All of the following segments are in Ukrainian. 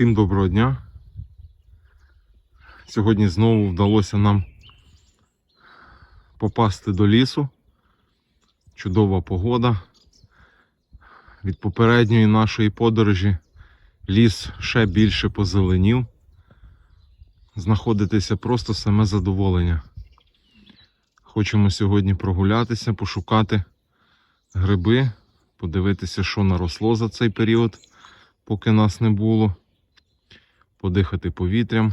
Всім доброго дня. Сьогодні знову вдалося нам попасти до лісу. Чудова погода. Від попередньої нашої подорожі ліс ще більше позеленів. Знаходитися просто саме задоволення. Хочемо сьогодні прогулятися, пошукати гриби, подивитися, що наросло за цей період, поки нас не було, подихати повітрям,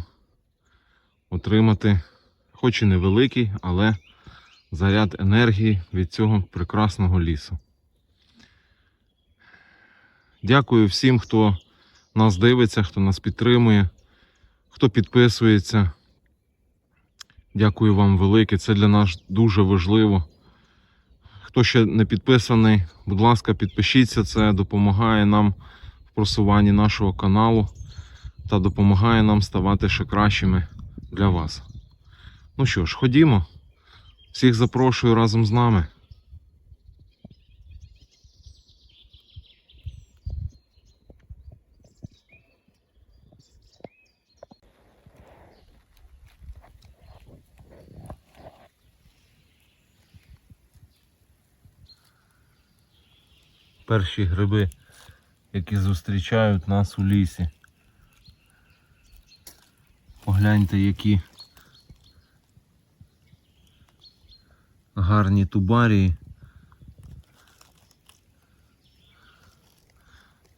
отримати, хоч і невеликий, але заряд енергії від цього прекрасного лісу. Дякую всім, хто нас дивиться, хто нас підтримує, хто підписується. Дякую вам велике, це для нас дуже важливо. Хто ще не підписаний, будь ласка, підпишіться, це допомагає нам в просуванні нашого каналу та допомагає нам ставати ще кращими для вас. Ну що ж, ходімо. Всіх запрошую разом з нами. Перші гриби, які зустрічають нас у лісі. Погляньте, які гарні тубарії.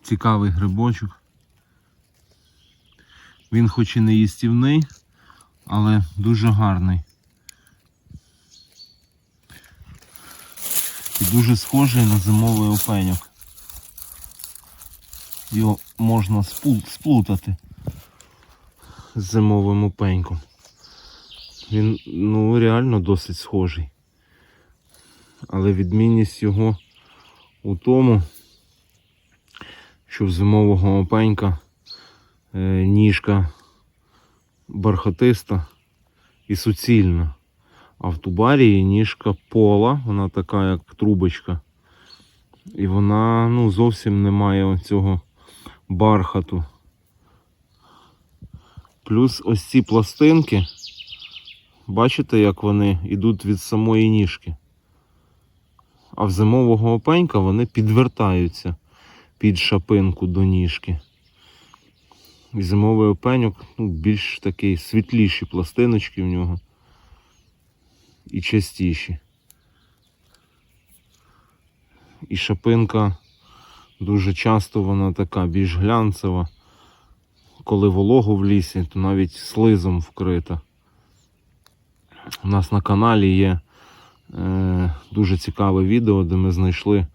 Цікавий грибочок. Він хоч і не їстівний, але дуже гарний. І дуже схожий на зимовий опеньок. Його можна сплутати зимовим опеньком. Він ну реально досить схожий. Але відмінність його у тому, що в зимового опенька е, ніжка бархатиста і суцільна. А в тубарії ніжка пола, вона така як трубочка. І вона ну, зовсім не має цього бархату. Плюс ось ці пластинки, бачите, як вони йдуть від самої ніжки. А в зимового опенька вони підвертаються під шапинку до ніжки. І зимовий опеньок ну, більш такий світліші пластиночки в нього і частіші. І шапинка дуже часто вона така більш глянцева. Коли волого в лісі, то навіть слизом вкрита. У нас на каналі є е, дуже цікаве відео, де ми знайшли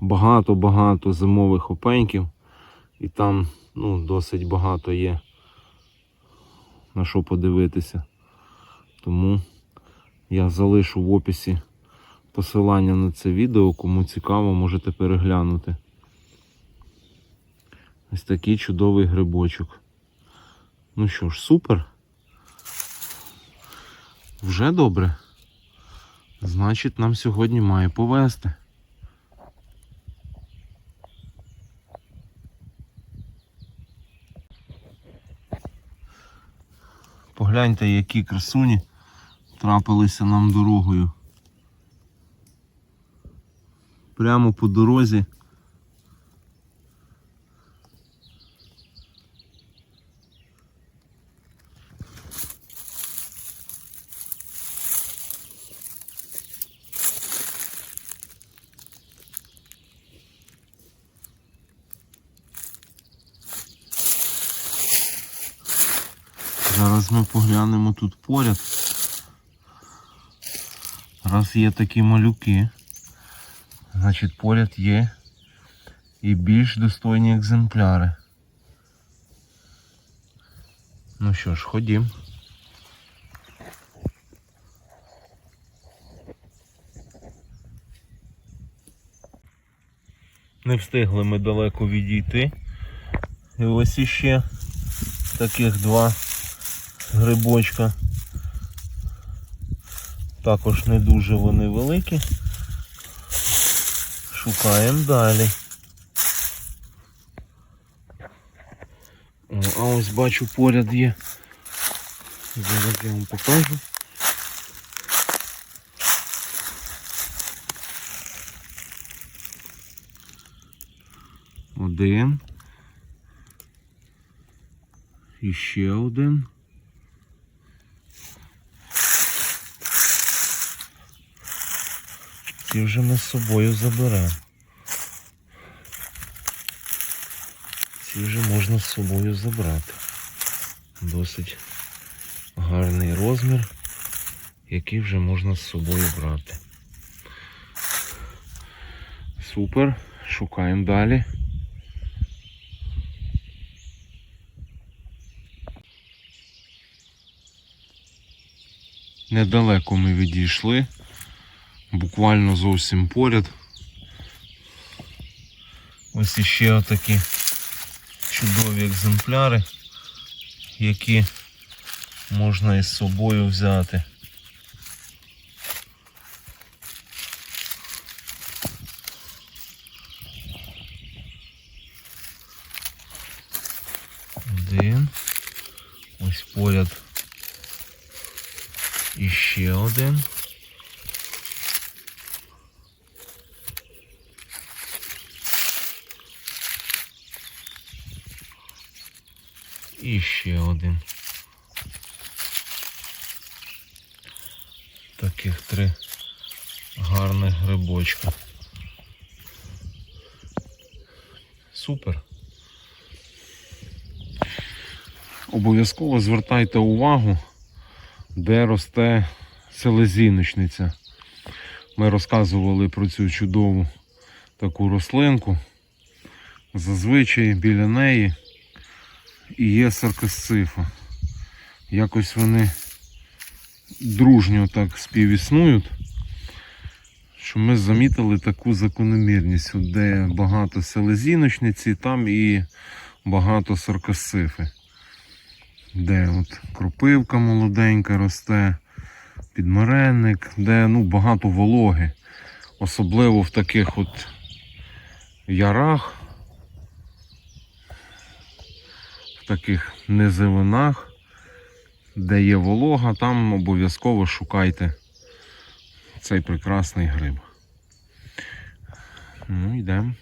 багато-багато зимових опеньків. І там ну, досить багато є на що подивитися. Тому я залишу в описі посилання на це відео, кому цікаво, можете переглянути. Ось такий чудовий грибочок. Ну що ж, супер. Вже добре. Значить, нам сьогодні має повезти. Погляньте, які красуні трапилися нам дорогою. Прямо по дорозі. Зараз ми поглянемо тут поряд. Раз є такі малюки, значить поряд є і більш достойні екземпляри. Ну що ж, ходім. Не встигли ми далеко відійти. І ось іще таких два грибочка. Також не дуже вони великі. Шукаємо далі. А ось бачу поряд є. Зараз я вам покажу. Один. І ще один. Ці вже ми з собою заберемо. Ці вже можна з собою забрати. Досить гарний розмір, який вже можна з собою брати. Супер, шукаємо далі. Недалеко ми відійшли, буквально зовсім поряд. Ось іще отакі чудові екземпляри, які можна із собою взяти. Один. Ось поряд іще один. І ще один. Таких три гарних грибочка. Супер. Обов'язково звертайте увагу, де росте селезіночниця. Ми розказували про цю чудову таку рослинку. Зазвичай біля неї і є саркосцифа. Якось вони дружньо так співіснують, що ми замітили таку закономірність, де багато селезіночниці, там і багато саркосцифи. Де от кропивка молоденька росте, підмаренник, де ну, багато вологи. Особливо в таких от ярах, в таких низовинах, де є волога, там обов'язково шукайте цей прекрасний гриб. Ну, йдемо.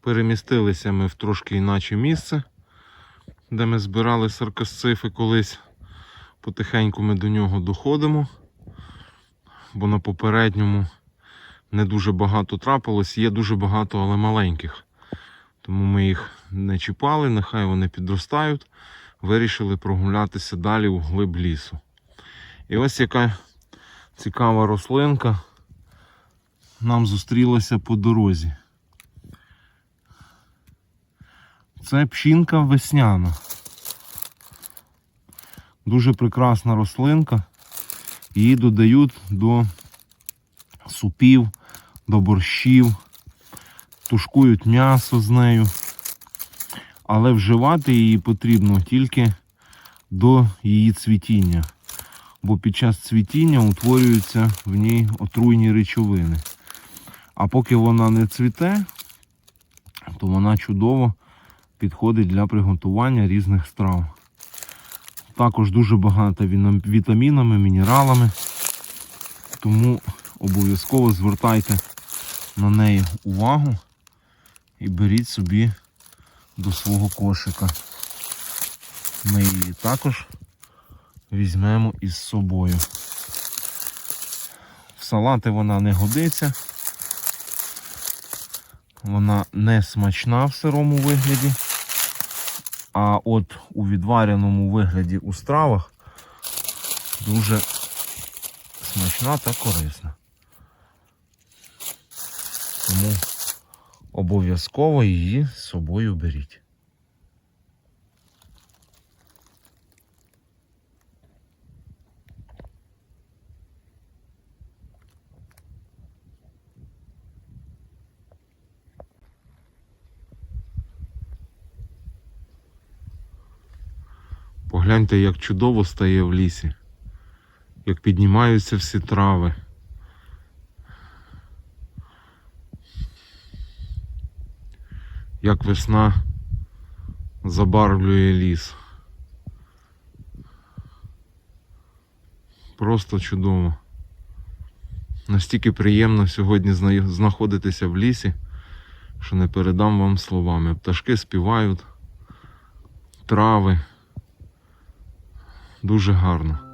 Перемістилися ми в трошки інакше місце, де ми збирали саркосцифи колись. Потихеньку ми до нього доходимо, бо на попередньому не дуже багато трапилось, є дуже багато, але маленьких. Тому ми їх не чіпали, нехай вони підростають. Вирішили прогулятися далі у глиб лісу. І ось яка цікава рослинка нам зустрілася по дорозі. Це пшінка весняна. Дуже прекрасна рослинка. Її додають до супів, до борщів, тушкують м'ясо з нею. Але вживати її потрібно тільки до її цвітіння. Бо під час цвітіння утворюються в ній отруйні речовини. А поки вона не цвіте, то вона чудово підходить для приготування різних страв. Також дуже багата вітамінами, мінералами. Тому обов'язково звертайте на неї увагу і беріть собі до свого кошика. Ми її також візьмемо із собою. В салати вона не годиться. Вона не смачна в сирому вигляді. А от у відвареному вигляді у стравах дуже смачна та корисна. Тому обов'язково її з собою беріть. Погляньте, як чудово стає в лісі, як піднімаються всі трави. Як весна забарвлює ліс. Просто чудово. Настільки приємно сьогодні знаходитися в лісі, що не передам вам словами. Пташки співають, трави. Дуже гарно.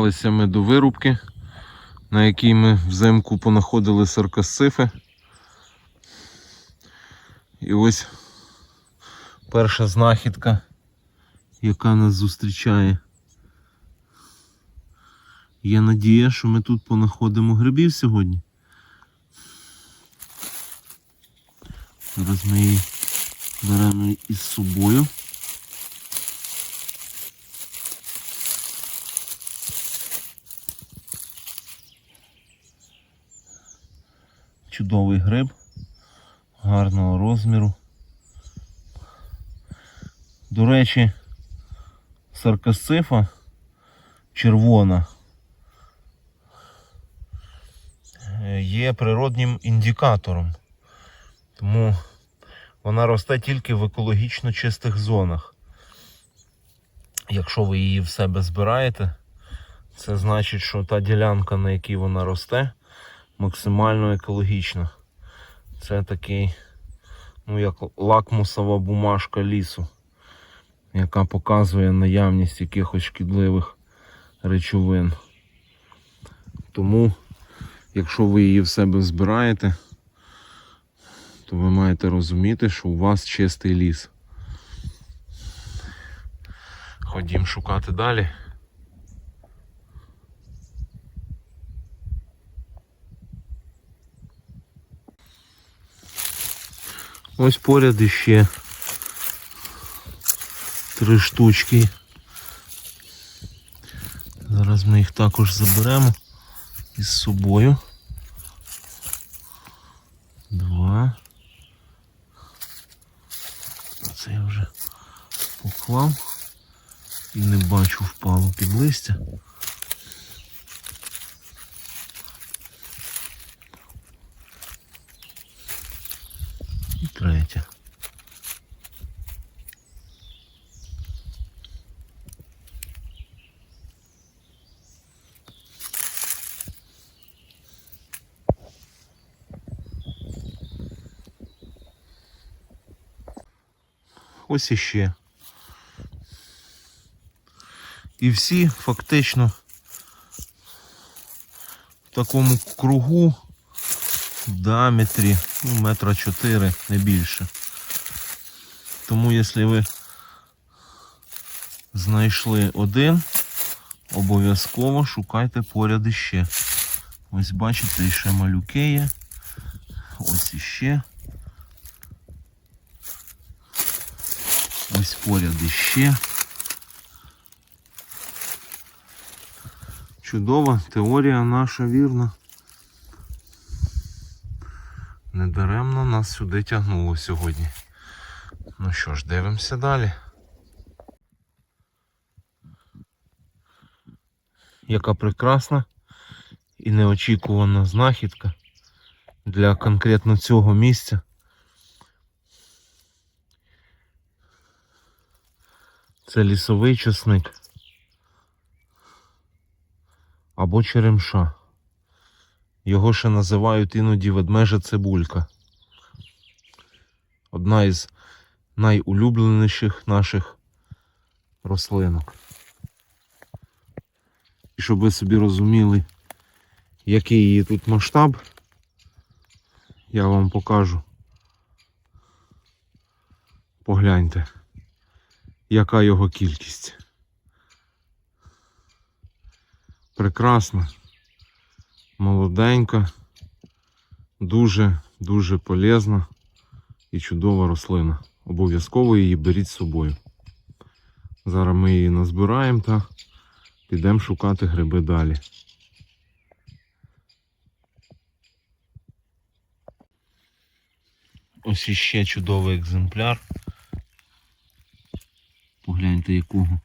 Добралися ми до вирубки, на якій ми взимку понаходили саркосцифи. І ось перша знахідка, яка нас зустрічає. Є надія, що ми тут понаходимо грибів сьогодні. Зараз ми її беремо із собою. Чудовий гриб, гарного розміру. До речі, саркосцифа червона є природнім індикатором. Тому вона росте тільки в екологічно чистих зонах. Якщо ви її в себе збираєте, це значить, що та ділянка, на якій вона росте, максимально екологічна. Це такий, ну як лакмусова бумажка лісу, яка показує наявність якихось шкідливих речовин. Тому, якщо ви її в себе збираєте, то ви маєте розуміти, що у вас чистий ліс. Ходім шукати далі. Ось поряд іще три штучки. Зараз ми їх також заберемо із собою. Два. Це я вже поклав і не бачу впало під листя. І третя. Ось іще. І всі фактично в такому кругу в діаметрі ну, метра 4, не більше. Тому якщо ви знайшли один, обов'язково шукайте поряд іще. Ось бачите, іще малюки є. Ось іще. Ось поряд іще. Чудова теорія наша вірна. Недаремно нас сюди тягнуло сьогодні. Ну що ж, дивимося далі. Яка прекрасна і неочікувана знахідка для конкретно цього місця. Це лісовий часник або черемша. Його ще називають іноді ведмежа цибулька. Одна із найулюбленіших наших рослинок. І щоб ви собі розуміли, який її тут масштаб, я вам покажу. Погляньте, яка його кількість. Прекрасна, молоденька, дуже-дуже полезна і чудова рослина. обов'язково її беріть з собою. Зараз ми її назбираємо та підемо шукати гриби далі. Ось іще чудовий екземпляр. Погляньте, якого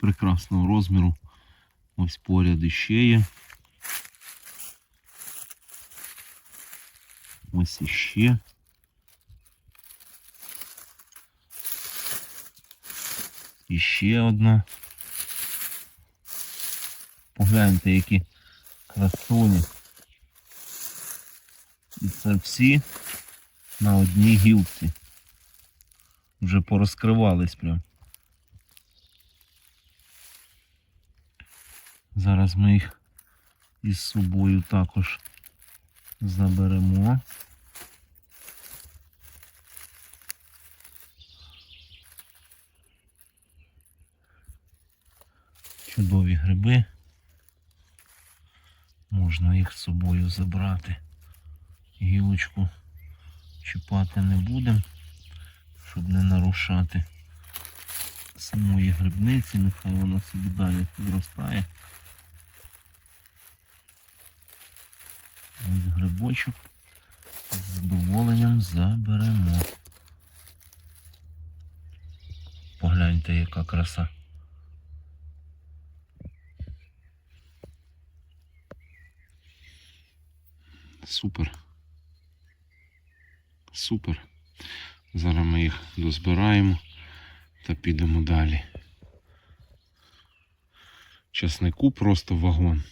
прекрасного розміру. Ось поряд іще є. Ось іще. Іще одна. Погляньте, які красуні. І це всі на одній гілці. Вже порозкривались прям. Зараз ми їх із собою також заберемо. Чудові гриби. Можна їх з собою забрати. Гілочку чіпати не будемо, не самої грибниці, нехай вона собі далі підростає. Ось грибочок з задоволенням заберемо. Погляньте, яка краса. Супер. Супер. Зараз ми їх дозбираємо та підемо далі. Часнику просто вагон.